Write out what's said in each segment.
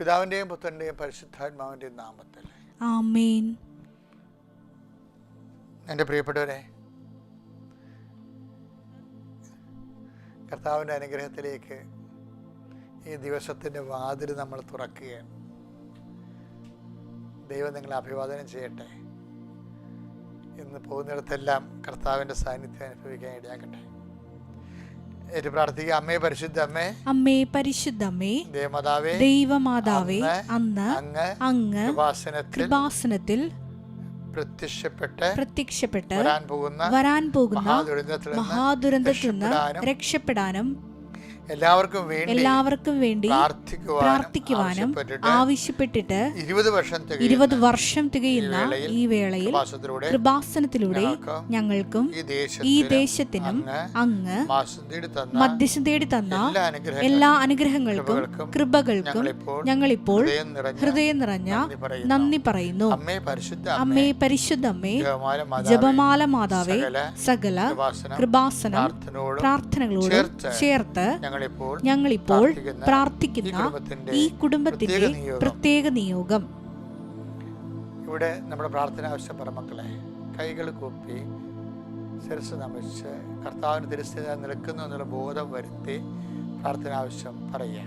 പിതാവിന്റെയും പുത്രന്റെയും പരിശുദ്ധാത്മാവിന്റെയും നാമത്തിൽ എന്റെ പ്രിയപ്പെട്ടവരെ കർത്താവിന്റെ അനുഗ്രഹത്തിലേക്ക് ഈ ദിവസത്തിന്റെ വാതിൽ നമ്മൾ തുറക്കുകയാണ്. ദൈവം നിങ്ങളെ അഭിവാദനം ചെയ്യട്ടെ. ഇന്ന് പോകുന്നിടത്തെല്ലാം കർത്താവിന്റെ സാന്നിധ്യം അനുഭവിക്കാൻ ഇടയാക്കട്ടെ. പ്രാർത്ഥിക്കുക. അമ്മേ പരിശുദ്ധമ്മേ. അമ്മേ പരിശുദ്ധമ്മേ. ദേവമാതാവേ ദൈവമാതാവേ അന്ന് അങ്ങ് അങ്ങ് കൃപാസനത്തിൽ പ്രത്യക്ഷപ്പെട്ട് പ്രത്യക്ഷപ്പെട്ട് വരാൻ പോകുന്ന വരാൻ പോകുന്ന മഹാദുരന്തത്തിൽ നിന്ന് രക്ഷപ്പെടാനും എല്ലാവർക്കും വേണ്ടി എല്ലാവർക്കും വേണ്ടി പ്രാർത്ഥിക്കുവാനും ആവശ്യപ്പെട്ടിട്ട് ഇരുപത് വർഷം തികയുന്ന ഇരുപത് വർഷം തികയുന്ന ഈ വേളയിൽ കൃപാസനത്തിലൂടെ ഞങ്ങൾക്കും ഈ ദേശത്തിനും അങ്ങ് മധ്യസ്ഥം തേടി തന്ന എല്ലാ അനുഗ്രഹങ്ങൾക്കും കൃപകൾക്കും ഞങ്ങളിപ്പോൾ ഹൃദയം നിറഞ്ഞ നന്ദി പറയുന്നു. അമ്മേ പരിശുദ്ധ അമ്മേ പരിശുദ്ധമ്മേ ജപമാല മാതാവേ, സകല കൃപാസന പ്രാർത്ഥനകളോട് ചേർത്ത് ഞങ്ങളിപ്പോൾ പ്രാർത്ഥിക്കുന്ന ഈ കുടുംബത്തിന്റെ പ്രത്യേക നിയോഗം. ഇവിടെ നമ്മുടെ പ്രാർത്ഥന ആവശ്യപ്പെടുന്ന മക്കളെ കൈകൾ കൂപ്പി ശിരസ് നമിച്ച് കർത്താവിന് തിരുസ്ഥിതി നിൽക്കുന്നു എന്നുള്ള ബോധം വരുത്തി പ്രാർത്ഥന ആവശ്യം പറയുക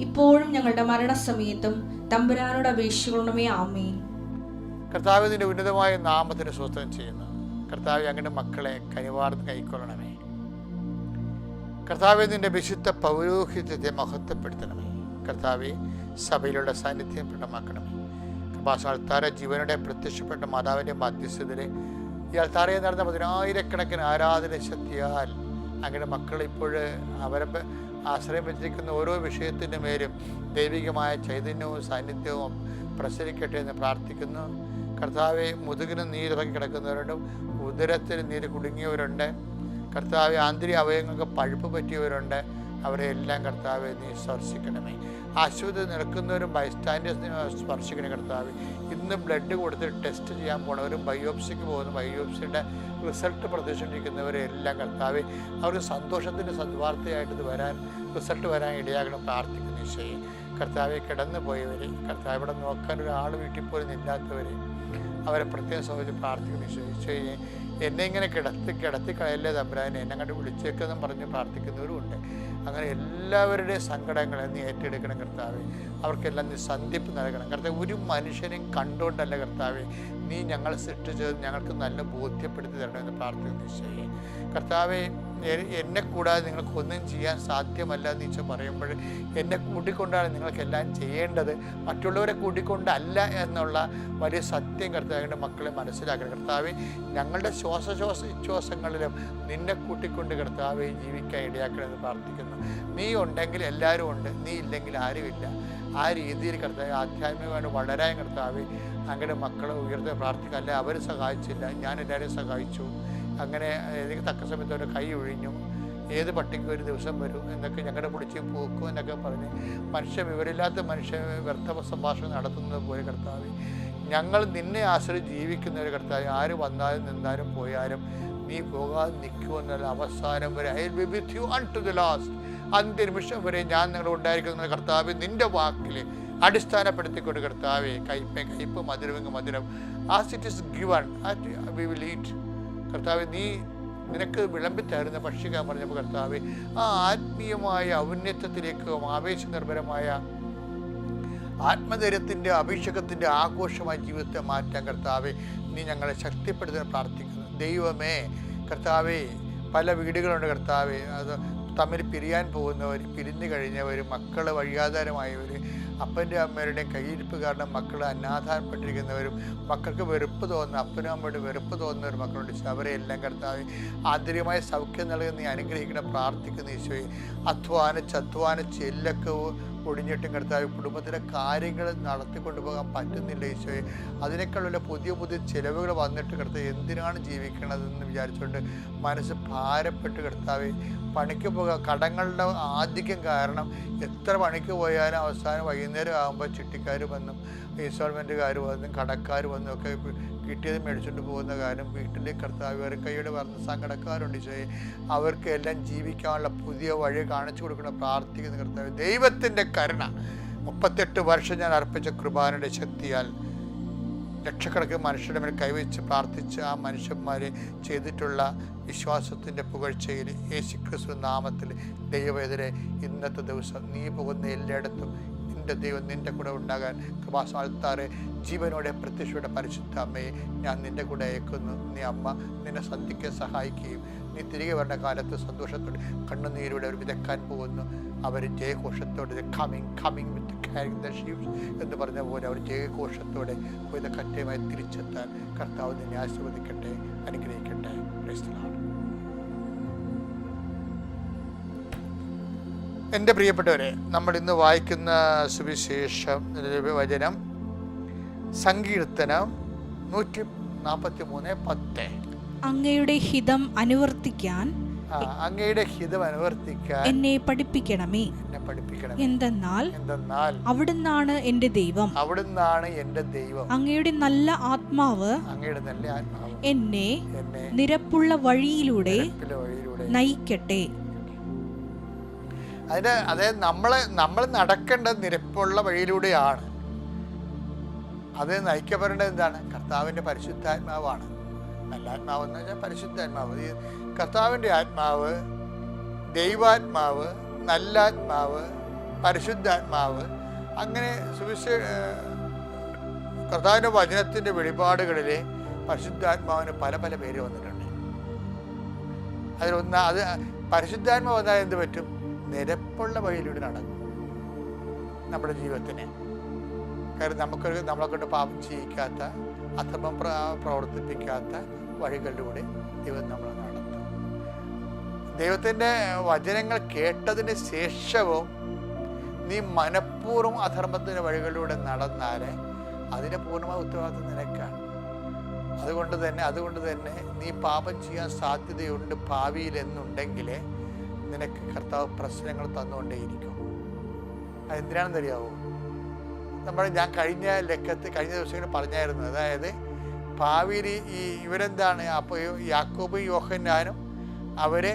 ഇപ്പോഴും ഞങ്ങളുടെ മരണസമയത്തും തമ്പുരാനോട് അപേക്ഷിക്കണമേ ആമേ കർത്താവ് നിന്റെ ഉന്നതമായ നാമത്തിന് സ്വസ്ഥം ചെയ്യുന്നു. കർത്താവ് ഞങ്ങളുടെ മക്കളെ കനിവാർന്ന് കൈക്കൊള്ളണമേ. കർത്താവ് നിന്റെ വിശുദ്ധ പൗരോഹിത്യത്തെ മഹത്വപ്പെടുത്തണമേ. കർത്താവെ സഭയിലുള്ള സാന്നിധ്യം പ്രകടമാക്കണമേ. കൃപാസ ജീവനോടെ പ്രത്യക്ഷപ്പെട്ട മാതാവിന്റെ മധ്യസ്ഥതരെ ഈ അൾത്താരയിൽ നടന്ന പതിനായിരക്കണക്കിന് ആരാധന ശക്തിയാൽ അങ്ങനെ മക്കൾ ഇപ്പോൾ അവരെ ആശ്രയം ഓരോ വിഷയത്തിന്റെ മേലും ദൈവികമായ ചൈതന്യവും സാന്നിധ്യവും പ്രസരിക്കട്ടെ എന്ന് പ്രാർത്ഥിക്കുന്നു. കർത്താവെ മുതുകിന് നീരിറങ്ങി കിടക്കുന്നവരുണ്ട് ഉദരത്തിന് നീര് കുടുങ്ങിയവരുണ്ട്. കർത്താവ് ആന്തരിക അവയവങ്ങൾക്ക് പഴുപ്പ് പറ്റിയവരുണ്ട്. അവരെ എല്ലാം കർത്താവ് നീ സ്പർശിക്കണമേ. ആശുപത്രി നിൽക്കുന്നവരും ബൈസ്റ്റാൻഡേഴ്സിനെ സ്പർശിക്കണേ കർത്താവ്. ഇന്ന് ബ്ലഡ് കൊടുത്ത് ടെസ്റ്റ് ചെയ്യാൻ പോണവരും ബയോപ്സിക്ക് പോകുന്ന ബയോപ്സിയുടെ റിസൾട്ട് പ്രതീക്ഷിച്ചിരിക്കുന്നവരെ എല്ലാം കർത്താവ് അവർക്ക് സന്തോഷത്തിന്റെ സദ്വാർത്തയായിട്ട് ഇത് വരാൻ റിസൾട്ട് വരാൻ ഇടയാകണം പ്രാർത്ഥിക്കുന്നു ഈശോയെ. കർത്താവെ കിടന്നു പോയവരെ കർത്താവ് ഇവിടെ നോക്കാൻ ഒരാൾ വീട്ടിൽ പോലും ഇല്ലാത്തവരെ അവരെ പ്രത്യേകം സൗകര്യം പ്രാർത്ഥിക്കുന്നു വിശ്വസിച്ചു എന്നെ ഇങ്ങനെ കിടത്തി കിടത്തി കളയല്ലേ തമ്പുരാനെ? എന്നെ അങ്ങോട്ട് വിളിച്ചേക്കെന്നും പറഞ്ഞ് പ്രാർത്ഥിക്കുന്നവരുമുണ്ട് അങ്ങനെ എല്ലാവരുടെയും സങ്കടങ്ങളെ നീ ഏറ്റെടുക്കണം കർത്താവെ. അവർക്കെല്ലാം നീ സന്ധിപ്പ് നൽകണം. കർത്താവ് ഒരു മനുഷ്യനെയും കണ്ടുകൊണ്ടല്ല കർത്താവെ. നീ ഞങ്ങളെ സൃഷ്ടിച്ചത് ഞങ്ങൾക്ക് നല്ല ബോധ്യപ്പെടുത്തി തരണമെന്ന് പ്രാർത്ഥിക്കുന്നു ഈശോയെ കർത്താവെ എന്നെ കൂടാതെ നിങ്ങൾക്ക് ഒന്നും ചെയ്യാൻ സാധ്യമല്ല എന്ന് ഈശോ പറയുമ്പോൾ എന്നെ കൂട്ടിക്കൊണ്ടാണ് നിങ്ങൾക്കെല്ലാം ചെയ്യേണ്ടത്. മറ്റുള്ളവരെ കൂട്ടിക്കൊണ്ടല്ല എന്നുള്ള വലിയ സത്യം കർത്താവിന്റെ മക്കളെ മനസ്സിലാക്കണം. കർത്താവ് ഞങ്ങളുടെ ശ്വാസശ്വാസ വിശ്വാസങ്ങളിലും നിന്നെ കൂട്ടിക്കൊണ്ട് കർത്താവെ ജീവിക്കാൻ ഇടയാക്കണമെന്ന് പ്രാർത്ഥിക്കുന്നു. നീ ഉണ്ടെങ്കിൽ എല്ലാവരും ഉണ്ട് നീ ഇല്ലെങ്കിൽ ആരുമില്ല. ആ രീതിയിൽ കർത്താവ് ആധ്യാത്മികമായിട്ട് വളരാൻ കർത്താവ് അങ്ങനെ മക്കളെ ഉയർത്തി പ്രാർത്ഥിക്കുക. അല്ലെ അവർ സഹായിച്ചില്ല ഞാൻ എല്ലാവരെയും സഹായിച്ചു. അങ്ങനെ എനിക്ക് തക്ക സമയത്ത് ഒരു കൈ ഒഴിഞ്ഞു ഏത് പട്ടിക്കും ഒരു ദിവസം വരും എന്നൊക്കെ ഞങ്ങളുടെ പിടിച്ച് പോക്കും എന്നൊക്കെ പറഞ്ഞ് മനുഷ്യ വിവരമില്ലാത്ത മനുഷ്യ വ്യർത്ഥ സംഭാഷണം നടത്തുന്നത് പോലെ കർത്താവ് ഞങ്ങൾ നിന്നെ ആശ്രയിച്ച് ജീവിക്കുന്ന ഒരു കർത്താവ് ആര് വന്നാലും നിന്നാലും പോയാലും നീ പോകാതെ നിൽക്കുമെന്നുള്ള അവസാനം വരെ I be with you unto the last അന്ത്യനിമിഷം വരെ ഞാൻ നിങ്ങളുടെ ഉണ്ടായിരിക്കുന്ന കർത്താവ് നിന്റെ വാക്കിൽ അടിസ്ഥാനപ്പെടുത്തിക്കൊണ്ട് കർത്താവേ കയ്പ് കയ്പ് മധുരമെങ്കിൽ മധുരം. As it is given at we will eat കർത്താവ് നീ നിനക്ക് വിളമ്പിച്ചായിരുന്ന പക്ഷിക പറഞ്ഞപ്പോൾ കർത്താവ് ആ ആത്മീയമായ ഔന്നത്യത്തിലേക്കും ആവേശനിർഭരമായ ആത്മധൈര്യത്തിന്റെ അഭിഷേകത്തിന്റെ ആഘോഷമായ ജീവിതത്തെ മാറ്റാൻ കർത്താവെ നീ ഞങ്ങളെ ശക്തിപ്പെടുത്താൻ പ്രാർത്ഥിക്കുന്നു. ദൈവമേ കർത്താവെ പല വീടുകളുണ്ട് കർത്താവെ. അത് തമ്മിൽ പിരിയാൻ പോകുന്നവർ പിരിഞ്ഞു കഴിഞ്ഞവർ മക്കൾ വഴിയാധാരമായവർ അപ്പന്റെ അമ്മയുടെയും കയ്യിരിപ്പ് കാരണം മക്കൾ അനാഥാരപ്പെട്ടിരിക്കുന്നവരും മക്കൾക്ക് വെറുപ്പ് തോന്നുന്ന അപ്പനും അമ്മയുടെ വെറുപ്പ് തോന്നുന്ന ഒരു മക്കളുണ്ട്. അവരെ എല്ലാം കർത്താവ് ആന്തരികമായ സൗഖ്യം നൽകുന്ന നീ അനുഗ്രഹിക്കണം പ്രാർത്ഥിക്കുന്ന ഈശോയെ. അധ്വാനിച്ച് അധ്വാനിച്ച് എല്ലൊക്കെ ഒടിഞ്ഞിട്ടും കിടത്താൻ കുടുംബത്തിലെ കാര്യങ്ങൾ നടത്തിക്കൊണ്ടു പോകാൻ പറ്റുന്നില്ല ഈശോയെ. അതിനേക്കാളുള്ള പുതിയ പുതിയ ചിലവുകൾ വന്നിട്ട് കർത്താവ് എന്തിനാണ് ജീവിക്കണതെന്ന് വിചാരിച്ചുകൊണ്ട് മനസ്സ് ഭാരപ്പെട്ട് കിടത്താവേ. പണിക്ക് പോകുക കടങ്ങളുടെ ആധിക്യം കാരണം എത്ര പണിക്ക് പോയാലും അവസാനം വൈകുന്നേരം ആകുമ്പോൾ ചിട്ടിക്കാർ വന്നും ഇൻസ്റ്റാൾമെന്റുകാർ വന്നും കടക്കാർ വന്നും ഒക്കെ കിട്ടിയത് മേടിച്ചുകൊണ്ട് പോകുന്ന കാര്യം വീട്ടിലെ കർത്താവ് അവർ കൈയുടെ പറഞ്ഞ സങ്കടക്കാരുണ്ട് ഈശോയെ. അവർക്ക് എല്ലാം ജീവിക്കാനുള്ള പുതിയ വഴി കാണിച്ചു കൊടുക്കണം പ്രാർത്ഥിക്കുന്ന കർത്താവ്. ദൈവത്തിന്റെ കരുണ. മുപ്പത്തെട്ട് വർഷം ഞാൻ അർപ്പിച്ച കുർബാനയുടെ ശക്തിയാൽ ലക്ഷക്കണക്കിന് മനുഷ്യരുടെ മേൽ കൈവച്ച് പ്രാർത്ഥിച്ച് ആ മനുഷ്യന്മാരെ ചെയ്തിട്ടുള്ള വിശ്വാസത്തിന്റെ പുകഴ്ചയിൽ യേശുക്രിസ്തു നാമത്തിൽ എതിരെ ഇന്നത്തെ ദിവസം നീ പോകുന്ന എല്ലായിടത്തും നിന്റെ ദൈവം നിന്റെ കൂടെ ഉണ്ടാകാൻ കൃപാസാൽത്താറെ. ജീവനോടെ പ്രത്യക്ഷയുടെ പരിശുദ്ധ അമ്മയെ ഞാൻ നിന്റെ കൂടെ അയക്കുന്നു. നീ അമ്മ നിന്നെ സന്ധിക്കാൻ സഹായിക്കുകയും നീ തിരികെ വരുന്ന കാലത്ത് സന്തോഷത്തോടെ കണ്ണുനീരോടെ അവർ വിതക്കാൻ പോകുന്നു. അവർ ജയഘോഷത്തോടെ coming coming with carrying the sheeps എന്ന് പറഞ്ഞ പോലെ അവർ ജയഘോഷത്തോടെ പോയി കറ്റയുമായി തിരിച്ചെത്താൻ കർത്താവ് നിന്നെ ആശീർവദിക്കട്ടെ അനുഗ്രഹിക്കട്ടെ. Praise എന്റെ പ്രിയപ്പെട്ടവരെ നമ്മൾ ഇന്ന് വായിക്കുന്ന സുവിശേഷം വചനം സങ്കീർത്തനം നൂറ്റി നാൽപ്പത്തി മൂന്ന് പത്ത്. അങ്ങയുടെ ഹിതം അനുവർത്തിക്കാൻ അങ്ങയുടെ ഹിതം അനുവർത്തിക്കാൻ എന്നെ പഠിപ്പിക്കണമേ. എന്നെ പഠിപ്പിക്കണം എന്തെന്നാൽ എന്തെന്നാൽ അവിടുന്നാണ് എന്റെ ദൈവം. അവിടുന്നാണ് എന്റെ ദൈവം. അങ്ങയുടെ നല്ല ആത്മാവ് അങ്ങയുടെ നല്ല ആത്മാവ് എന്നെ നിരപ്പുള്ള വഴിയിലൂടെ നയിക്കട്ടെ. അതിന് അതായത് നമ്മൾ നമ്മൾ നടക്കേണ്ട നിരപ്പുള്ള വഴിയിലൂടെയാണ്. അത് നയിക്കപ്പെടേണ്ടത് എന്താണ്? കർത്താവിന്റെ പരിശുദ്ധാത്മാവാണ്. നല്ല ആത്മാവ് എന്ന് വെച്ചാൽ പരിശുദ്ധാത്മാവ്. കർത്താവിന്റെ ആത്മാവ് ദൈവാത്മാവ് നല്ലാത്മാവ് പരിശുദ്ധാത്മാവ് അങ്ങനെ സുവിശേ കർത്താവിന്റെ വചനത്തിന്റെ വെളിപാടുകളിൽ പരിശുദ്ധാത്മാവിന് പല പല പേര് വന്നിട്ടുണ്ട്. അതിലൊന്ന് അത് പരിശുദ്ധാത്മാവ് വന്നാൽ എന്ത് പറ്റും? നിരപ്പുള്ള വഴിയിലൂടെ നടക്കും നമ്മുടെ ജീവിതത്തിന്. കാര്യം നമുക്ക് നമ്മളെ കൊണ്ട് പാപം ചെയ്യിക്കാത്ത അധർമ്മം പ്ര പ്രവർത്തിപ്പിക്കാത്ത വഴികളിലൂടെ ദൈവം നമ്മൾ നടത്തും. ദൈവത്തിന്റെ വചനങ്ങൾ കേട്ടതിന് ശേഷവും നീ മനഃപൂർവം അധർമ്മത്തിന്റെ വഴികളിലൂടെ നടന്നാൽ അതിന്റെ പൂർണമായ ഉത്തരവാദിത്വം നിനക്കാണ്. അതുകൊണ്ട് തന്നെ അതുകൊണ്ട് തന്നെ നീ പാപം ചെയ്യാൻ സാധ്യതയുണ്ട് ഭാവിയിൽ എന്നുണ്ടെങ്കിൽ നിനക്ക് കർത്താവ് പ്രശ്നങ്ങൾ തന്നുകൊണ്ടേയിരിക്കും. അതെന്തിനാണെന്നറിയാവോ? നമ്മൾ ഞാൻ കഴിഞ്ഞ ലക്കത്ത് കഴിഞ്ഞ ദിവസങ്ങളിൽ പറഞ്ഞായിരുന്നു. അതായത് ഭാവിയിൽ ഈ ഇവരെന്താണ്? അപ്പോൾ യാക്കോബും യോഹന്നാനും അവരെ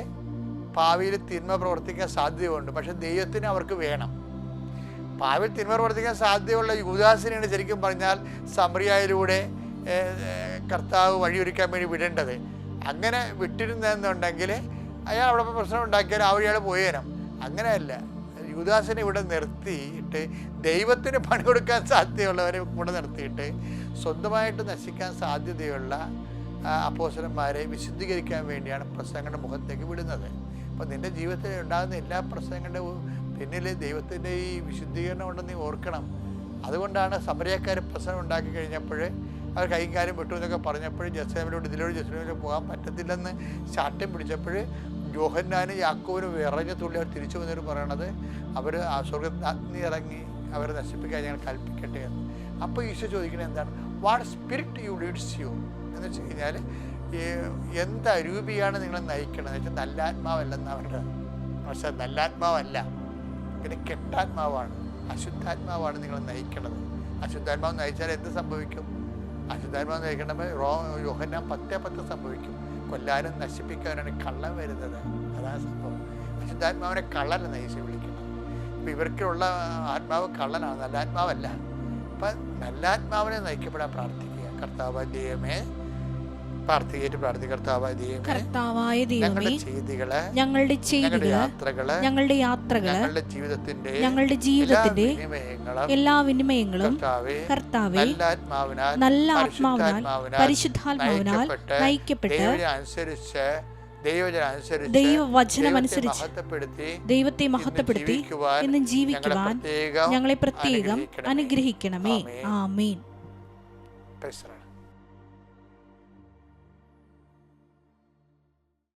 ഭാവിയിൽ തിന്മ പ്രവർത്തിക്കാൻ സാധ്യതയുണ്ട്. പക്ഷെ ദൈവത്തിന് അവർക്ക് വേണം. ഭാവിയിൽ തിന്മ പ്രവർത്തിക്കാൻ സാധ്യതയുള്ള യുവദാസിനെയാണ് ശരിക്കും പറഞ്ഞാൽ സമറിയായിലൂടെ കർത്താവ് വഴിയൊരുക്കാൻ വേണ്ടി വിടേണ്ടത്. അങ്ങനെ വിട്ടിരുന്നെന്നുണ്ടെങ്കിൽ അയാൾ അവിടെ പ്രശ്നം ഉണ്ടാക്കിയാൽ ആ വഴിയാൾ പോയി വരാം. അങ്ങനെയല്ല. യുദാസിനെ ഇവിടെ നിർത്തിയിട്ട് ദൈവത്തിന് പണി കൊടുക്കാൻ സാധ്യതയുള്ളവരെ കൂടെ നിർത്തിയിട്ട് സ്വന്തമായിട്ട് നശിക്കാൻ സാധ്യതയുള്ള അപ്പോസരന്മാരെ വിശുദ്ധീകരിക്കാൻ വേണ്ടിയാണ് പ്രസംഗങ്ങളുടെ മുഖത്തേക്ക് വിടുന്നത്. അപ്പോൾ നിന്റെ ജീവിതത്തിൽ ഉണ്ടാകുന്ന എല്ലാ പ്രസംഗങ്ങളുടെ പിന്നിൽ ദൈവത്തിന്റെ ഈ വിശുദ്ധീകരണം ഉണ്ടെന്ന് നീ ഓർക്കണം. അതുകൊണ്ടാണ് സമരക്കാർ പ്രശ്നം ഉണ്ടാക്കി കഴിഞ്ഞപ്പോൾ അവർ കൈയും കാര്യം വിട്ടു എന്നൊക്കെ പറഞ്ഞപ്പോൾ ജസ്ലേമിലോട്ട് ഇതിലോട്ട് ജസ്ലേമിലോട്ട് പോകാൻ പറ്റത്തില്ലെന്ന് ചാട്ടം പിടിച്ചപ്പോൾ യോഹന്നാനും യാക്കോവിനും വിറഞ്ഞ തുള്ളി അവർ തിരിച്ചു വന്നിട്ട് പറയണത് അവർ ആ സ്വർഗത്തിൽ അഗ്നി ഇറങ്ങി അവരെ നശിപ്പിക്കാൻ ഞങ്ങൾ കൽപ്പിക്കട്ടെ എന്ന്. അപ്പോൾ ഈശോ ചോദിക്കുന്നത് എന്താണ്? What spirit you leads you എന്ന് വെച്ച് കഴിഞ്ഞാൽ എന്ത് അരൂപിയാണ് നിങ്ങളെ നയിക്കണത്? എന്ന് വെച്ചാൽ നല്ല ആത്മാവല്ലെന്ന് അവരുടെ പക്ഷെ നല്ല ആത്മാവല്ല പിന്നെ കെട്ടാത്മാവാണ്. അശുദ്ധാത്മാവാണ് നിങ്ങളെ നയിക്കണത്. അശുദ്ധാത്മാവ് നയിച്ചാൽ എന്ത് സംഭവിക്കും? അശുദ്ധാത്മാവ് നയിക്കണമെങ്കിൽ റോ യോഹന പത്തേ പത്ത് സംഭവിക്കും. കൊല്ലാനും നശിപ്പിക്കാനാണ് കള്ളൻ വരുന്നത്. അതാണ് സംഭവം. അശുദ്ധാത്മാവിനെ എന്ന് നയിച്ച് വിളിക്കണം. അപ്പം ഇവർക്കുള്ള ആത്മാവ് കള്ളനാണ് നല്ല ആത്മാവല്ല അപ്പം നല്ല ആത്മാവിനെ നയിക്കപ്പെടാൻ പ്രാർത്ഥിക്കുക. കർത്താവ് ദൈവമേ പ്രാർത്ഥിക്കേറ്റ് പ്രാർത്ഥികർത്താവായ ദൈവമേ കർത്താവായ ദൈവമേ ഞങ്ങളുടെ ചെയ്തികൾ ഞങ്ങളുടെ ചെയ്തികൾ യാത്രകൾ ഞങ്ങളുടെ യാത്രകൾ ഞങ്ങളുടെ ജീവിതത്തിന്റെ ഞങ്ങളുടെ എല്ലാ ജീവിതത്തിന്റെ വിനിമയങ്ങളും എല്ലാ വിനിമയങ്ങളും കർത്താവേ നല്ല ആത്മാവിനാൽ പരിശുദ്ധാത്മാവിനാൽ നയിക്കപ്പെട്ട് ദൈവവചനമനുസരിച്ച് അനുസരിച്ച് ദൈവത്തെ മഹത്വപ്പെടുത്തി എന്ന് ജീവിക്കുവാൻ ഞങ്ങളെ പ്രത്യേകം. അനുഗ്രഹിക്കണമേ ആമേൻ.